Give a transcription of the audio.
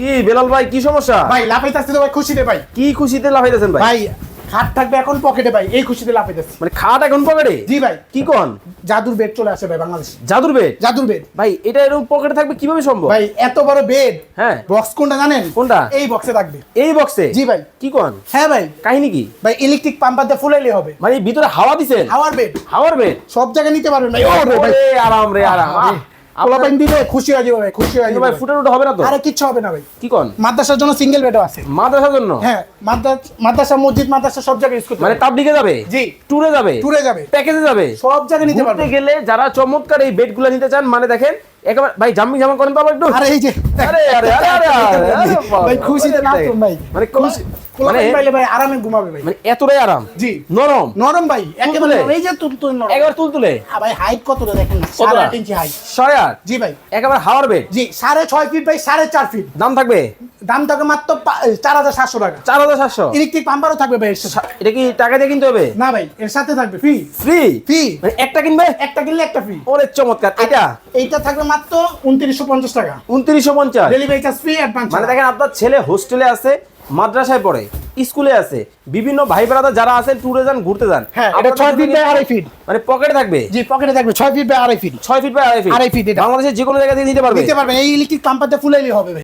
কি বেলাল ভাই কি সমস্যা? ভাই লাফাইতেছে তো ভাই খুশিতে ভাই। কি খুশিতে লাফাইতেছেন ভাই? ভাই খাট থাকবে এখন পকেটে ভাই এই খুশিতে লাফাইতেছে। মানে খাট এখন পকেটে? জি ভাই। কি কোন? জাদুর বেড চলে আসে ভাই বাংলাদেশে। জাদুর বেড? জাদুর বেড। ভাই এটা এরকম পকেটে থাকবে কীভাবে সম্ভব? ভাই এত বড় বেড। হ্যাঁ। বক্স কোনটা জানেন? কোনটা? এই বক্সে থাকবে। এই বক্সে? জি ভাই। কি কোন? হ্যাঁ ভাই। কাহিনী কি? ভাই ইলেকট্রিক পাম্পার দিয়ে ফুলাইলে হবে। মানে ভিতরে হাওয়া দিছেন? হাওয়ার বেড। হাওয়ার বেড? সব জায়গায় নিতে পারবেন ভাই। ভাই ওরে আরাম রে আরাম। আহ, দিলে খুশি হয়ে যাবে ভাই খুশি হয়ে যাবে। ভাই ফুটে উঠে হবে না তো? আরে কিচ্ছু হবে না ভাই। কি কোন? মাদ্রাসার জন্য সিঙ্গেল বেডও আছে। মাদ্রাসার জন্য? হ্যাঁ মাদ্রাস মাদ্রাসা মসজিদ মাদ্রাসা সব জায়গায় ইউজ করতে মানে তাবলিগে যাবে? জি। ট্যুরে যাবে? ট্যুরে যাবে। প্যাকেজে যাবে? সব জায়গায় নিতে পারবে। গেলে যারা চমৎকার এই বেড বেডগুলো নিতে চান মানে দেখেন একেবারে ভাই জামা করেন তো আবার একটু। আরে এই যে আরে আরে আরে আরে ভাই খুশিতে না ভাই। মানে খুশি মানে মানে ভাই আরামে ঘুমাবে ভাই। মানে এতটাই আরাম। জি। নরম। নরম ভাই একেবারে এই যে তুল তুল নরম। একবার তুল তুলে ভাই হাইট কত রে দেখেন ইঞ্চি হাইট জি ভাই। একেবারে হাওয়ার বেড জি সাড়ে ছয় ফিট ভাই সাড়ে চার ফিট দাম থাকবে? দাম থাকবে মাত্র চার হাজার সাতশো টাকা। চার হাজার সাতশো? ইলেকট্রিক পাম্পারও থাকবে ভাই এটা কি টাকা দিয়ে কিনতে হবে? না ভাই এর সাথে থাকবে ফ্রি ফ্রি ফ্রি মানে একটা কিনবে? একটা কিনলে একটা ফ্রি ওরে চমৎকার এটা? এইটা থাকবে মাত্র উনত্রিশশো পঞ্চাশ টাকা। উনত্রিশশো পঞ্চাশ। ডেলিভারি চার্জ ফ্রি অ্যাডভান্স মানে দেখেন আপনার ছেলে হোস্টেলে আছে মাদ্রাসায় পড়ে স্কুলে আছে বিভিন্ন ভাই ব্রাদার যারা আছেন ট্যুরে যান ঘুরতে যান হ্যাঁ এটা আপনাদের ছয় ফিট জন্য বাই আড়াই ফিট মানে পকেটে থাকবে? জি পকেটে থাকবে ছয় ফিট বাই আড়াই ফিট ছয় ফিট বাই আড়াই ফিট আড়াই। বাংলাদেশের যে কোনো জায়গা থেকে নিতে পারবে? নিতে পারবেন এই ইলেকট্রিক পাম্পারটা ফুলাইলে হবে